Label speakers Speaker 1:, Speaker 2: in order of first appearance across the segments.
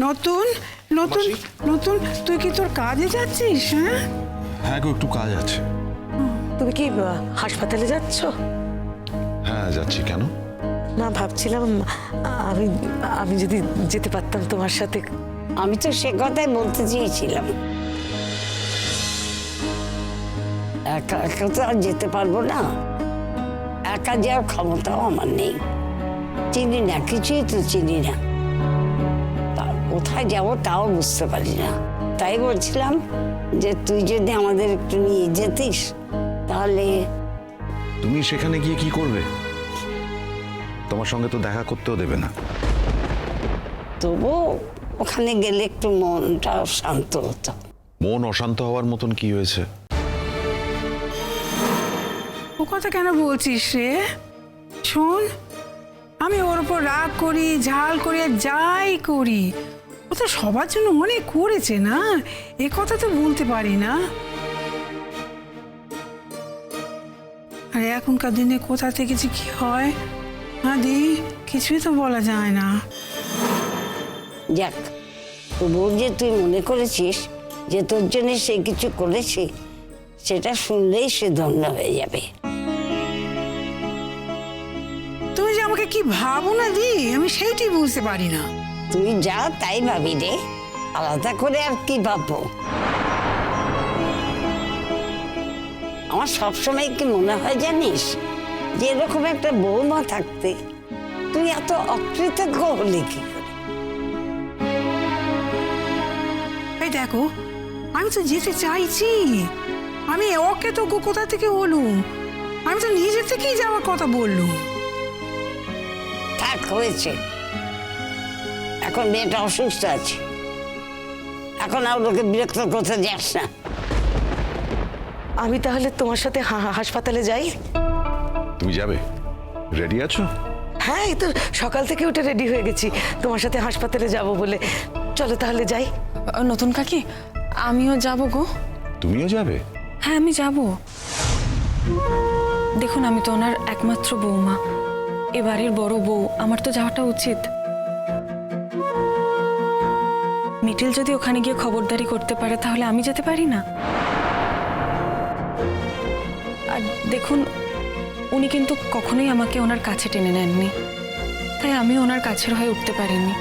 Speaker 1: নতুন নতুন নতুন তুই কি তোর কাজে যাচ্ছিস হ্যাঁ?
Speaker 2: হ্যাঁ গো একটু কাজ আছে।
Speaker 3: তুমি কি হাসপাতালে যাচ্ছ?
Speaker 2: হ্যাঁ যাচ্ছি কেন?
Speaker 3: না ভাবছিলাম আমি আমি যদি যেতে পারতাম তোমার সাথে।
Speaker 4: আমি তো সে কথাই বলতে চেয়েছিলাম। একা একা তো আর যেতে পারব না। একা যাওয়ার ক্ষমতাও আমার নেই। চিনি না কিছুই তো চিনি না। কোথায় যাব তাও বুঝতে পারি না। তাই বলছিলাম যে তুই যদি আমাদের একটু নিয়ে যেতিস তাহলে
Speaker 2: তুমি সেখানে গিয়ে কি করবে? তোমার সঙ্গে তো দেখা করতেও দেবে না।
Speaker 4: তবু ওখানে গেলে একটু মনটা শান্ত হতো।
Speaker 2: মন অশান্ত হওয়ার মতন কি হয়েছে?
Speaker 1: ও কথা কেন বলছিস রে? শোন আমি ওর উপর রাগ করি ঝাল করি যাই করি। ও তো সবার জন্য অনেক করেছে না? এ কথা তো বলতে পারি না। আর এখনকার দিনে কোথা থেকে যে কি হয়? হ্যাঁ দি কিছুই তো বলা যায় না।
Speaker 4: যাক তবুও যে তুই মনে করেছিস যে তোর জন্য সে কিছু করেছে সেটা শুনলেই সে ধন্য হয়ে যাবে।
Speaker 1: তুমি যে আমাকে কি ভাবো না দি? আমি সেইটাই বুঝতে পারি না।
Speaker 4: তুই যা তাই ভাবি রে। আলাদা করে আর কি ভাববো? আমার সবসময় কি মনে হয় জানিস? যে এরকম একটা বৌমা থাকতে তুই এত অকৃতজ্ঞ হলি কি
Speaker 1: এই দেখো আমি তো যেতে চাইছি। আমি ওকে তো কোথা থেকে বলুম? আমি তো নিজে থেকেই যাওয়ার কথা বললুম।
Speaker 4: থাক হয়েছে। এখন মেয়েটা অসুস্থ আছে। এখন আর ওকে বিরক্ত করতে যাস না।
Speaker 3: আমি তাহলে তোমার সাথে হা- হাসপাতালে যাই?
Speaker 2: তুমি যাবে? রেডি আছো?
Speaker 3: হ্যাঁ এই তো সকাল থেকে উঠে রেডি হয়ে গেছি। তোমার সাথে হাসপাতালে যাব বলে। চলো তাহলে যাই।
Speaker 5: নতুন কাকি আমিও যাব গো।
Speaker 2: তুমিও যাবে?
Speaker 5: হ্যাঁ আমি যাব। দেখুন আমি তো ওনার একমাত্র বৌমা এ বাড়ির বড় বউ আমার তো যাওয়াটা উচিত। মিটিল যদি ওখানে গিয়ে খবরদারি করতে পারে, তাহলে আমি যেতে পারি না? আর দেখুন, উনি কিন্তু কখনোই আমাকে ওনার কাছে টেনে নেননি। তাই আমি ওনার কাছের হয়ে উঠতে পারিনি।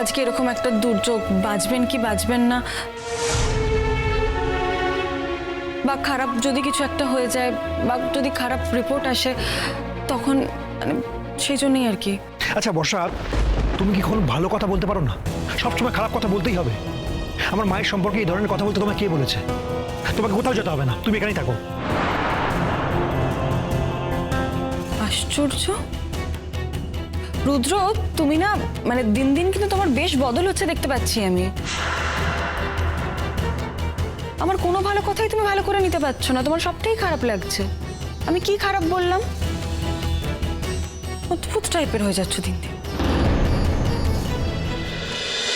Speaker 5: আজকে এরকম একটা দুর্যোগ, বাঁচবেন কি বাঁচবেন না? বা খারাপ যদি কিছু একটা হয়ে যায়, বা যদি খারাপ রিপোর্ট আসে, তখন মানে সেই জন্যই আর কি।
Speaker 6: আচ্ছা বর্ষা তুমি কি কোনো ভালো কথা বলতে পারো না? সবসময় খারাপ কথা বলতেই হবে। আমার মায়ের সম্পর্কে এই ধরনের কথা বলতে তোমায় কে বলেছে? তোমাকে কোথাও যেতে হবে না। তুমি এখানেই থাকো।
Speaker 5: আশ্চর্য। রুদ্র, তুমি না মানে দিন দিন কিন্তু তোমার বেশ বদল হচ্ছে দেখতে পাচ্ছি আমি। আমার কোনো ভালো কথাই তুমি ভালো করে নিতে পারছ না। তোমার সবটাই খারাপ লাগছে। আমি কি খারাপ বললাম? অদ্ভুত টাইপের হয়ে যাচ্ছ দিন দিন।